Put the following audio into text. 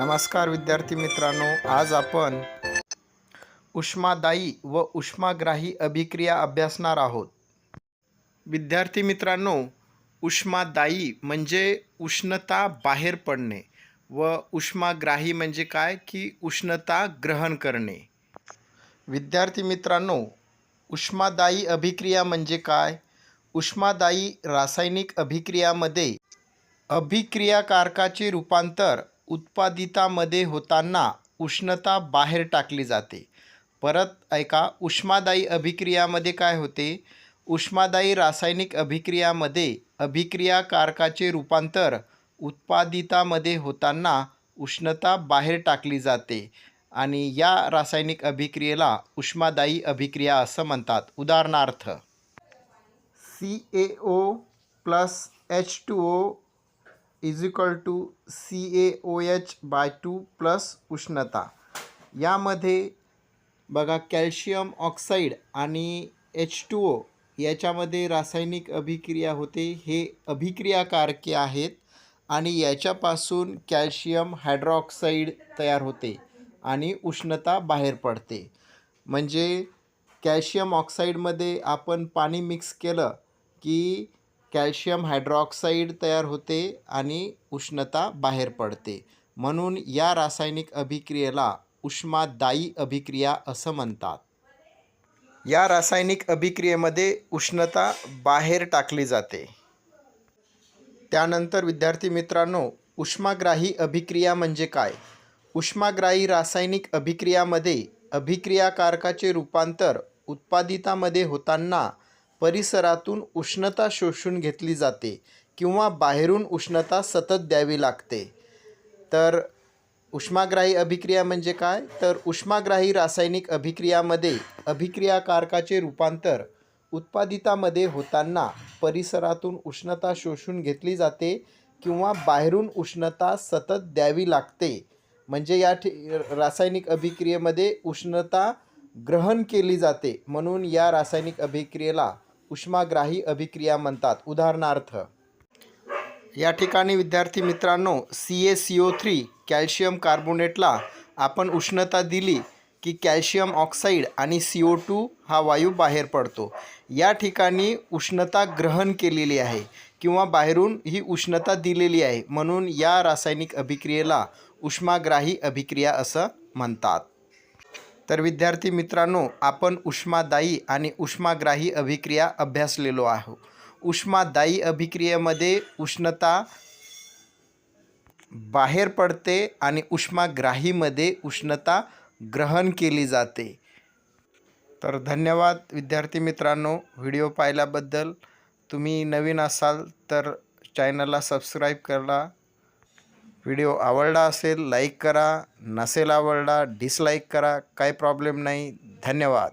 नमस्कार विद्यार्थी मित्रांनो आज आपण उष्मादायी व उष्माग्राही अभिक्रिया अभ्यासणार आहोत. विद्यार्थी मित्रांनो उष्मादायी म्हणजे उष्णता बाहेर पडणे व उष्माग्राही म्हणजे काय? की उष्णता ग्रहण करणे. विद्यार्थी मित्रांनो उष्मादायी अभिक्रिया म्हणजे काय? उष्मादायी रासायनिक अभिक्रियामध्ये अभिक्रियाकारकाचे रूपांतर उत्पादितामध्ये होताना उष्णता बाहेर टाकली जाते. परत ऐका उष्मादायी अभिक्रियामध्ये काय होते? उष्मादायी रासायनिक अभिक्रियामध्ये अभिक्रियाकारकाचे रूपांतर उत्पादितामध्ये होताना उष्णता बाहेर टाकली जाते आणि या रासायनिक अभिक्रियेला उष्मादायी अभिक्रिया असं म्हणतात. उदाहरणार्थ C A O plus H two O is equal to C A O H by two plus उष्णता. यामध्ये बघा कॅल्शियम ऑक्साईड आणि एच टू ओ याच्यामध्ये रासायनिक अभिक्रिया होते. हे अभिक्रियाकारके आहेत आणि याच्यापासून कॅल्शियम हायड्रॉक्साईड तयार होते आणि उष्णता बाहेर पडते. म्हणजे कॅल्शियम ऑक्साईडमध्ये आपण पाणी मिक्स केलं की कॅल्शियम हायड्रॉक्साईड तयार होते आणि उष्णता बाहेर पडते. म्हणून या रासायनिक अभिक्रियेला उष्मादायी अभिक्रिया असं म्हणतात. या रासायनिक अभिक्रियेमध्ये उष्णता बाहेर टाकली जाते. त्यानंतर विद्यार्थी मित्रांनो उष्माग्राही अभिक्रिया म्हणजे काय? उष्माग्राही रासायनिक अभिक्रियामध्ये अभिक्रियाकारकाचे रूपांतर उत्पादितामध्ये होताना परिसरातून उष्णता शोषून घेतली जाते किंवा बाहेरून उष्णता सतत द्यावी लागते. तर उष्माग्राही अभिक्रिया म्हणजे काय? तर उष्माग्राही रासायनिक अभिक्रियामध्ये अभिक्रियाकारकाचे रूपांतर उत्पादितामध्ये होताना परिसरातून उष्णता शोषून घेतली जाते किंवा बाहेरून उष्णता सतत द्यावी लागते. म्हणजे या ठि रासायनिक अभिक्रियेमध्ये उष्णता ग्रहण केली जाते. म्हणून या रासायनिक अभिक्रियेला उष्माग्राही अभिक्रिया म्हणतात. उदाहरणार्थ या ठिकाणी विद्यार्थी मित्रांनो C A C O three calcium कार्बोनेटला आपण उष्णता दिली की कॅल्शियम ऑक्साईड आणि सी ओ टू हा वायू बाहेर पडतो. या ठिकाणी उष्णता ग्रहण केलेली आहे किंवा बाहेरून ही उष्णता दिलेली आहे म्हणून या रासायनिक अभिक्रियेला उष्माग्राही अभिक्रिया असं म्हणतात. तर विद्यार्थी मित्रांनो आपण उष्मादायी आणि उष्माग्राही अभिक्रिया अभ्यासलेलो आहो. उष्मादायी अभिक्रियेमध्ये उष्णता बाहेर पडते आणि उष्माग्राहीमध्ये उष्णता ग्रहण केली जाते. तर धन्यवाद विद्यार्थी मित्रांनो व्हिडिओ पाहिल्याबद्दल. तुम्ही नवीन असाल तर चॅनलला सबस्क्राईब करा. व्हिडिओ आवडला असेल लाईक करा. नसेल आवडला डिसलाईक करा. काही प्रॉब्लेम नाही. धन्यवाद.